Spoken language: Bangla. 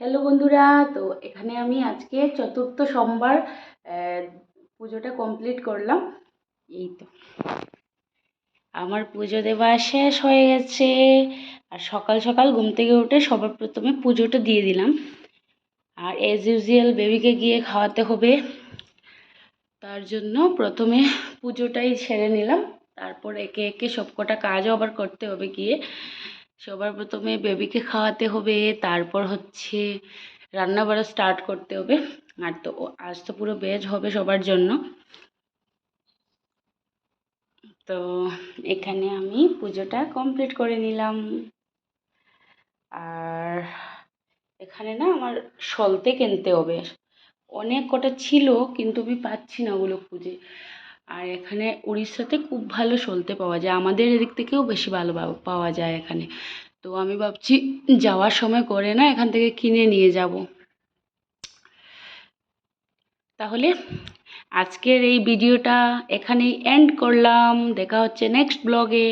হ্যালো বন্ধুরা, তো এখানে আমি আজকে চতুর্থ সোমবার পুজোটা কমপ্লিট করলাম। এই তো। আমার পুজো দেওয়া শেষ হয়ে গেছে। আর সকাল সকাল ঘুম থেকে উঠে সবার প্রথমে পুজোটা দিয়ে দিলাম। আর এজ ইউজুয়াল বেবিকে গিয়ে খাওয়াতে হবে। তার জন্য প্রথমে পুজোটাই সেরে নিলাম। তারপর একে একে সব কটা কাজও আবার করতে হবে গিয়ে। সবার প্রথমে বেবিকে খাওয়াতে হবে, তারপর হচ্ছে রান্না বাড়া স্টার্ট করতে হবে। আর তো আজ তো পুরো ভেজ হবে সবার জন্য। তো এখানে আমি পুজোটা কমপ্লিট করে নিলাম। আর এখানে না আমার সলতে কিনতে হবে। অনেক কটা ছিল, কিন্তু আমি পাচ্ছি না ওগুলো খুঁজে। আর এখানে উড়িষ্যাতে খুব ভালো সলতে পাওয়া যায়। আমাদের এদিক থেকেও বেশি ভালো পাও- পাওয়া যায় এখানে। তো আমি ভাবছি যাওয়ার সময় করে না, এখান থেকে কিনে নিয়ে যাব। তাহলে আজকের এই ভিডিওটা এখানেই এন্ড করলাম। দেখা হচ্ছে নেক্সট ব্লগে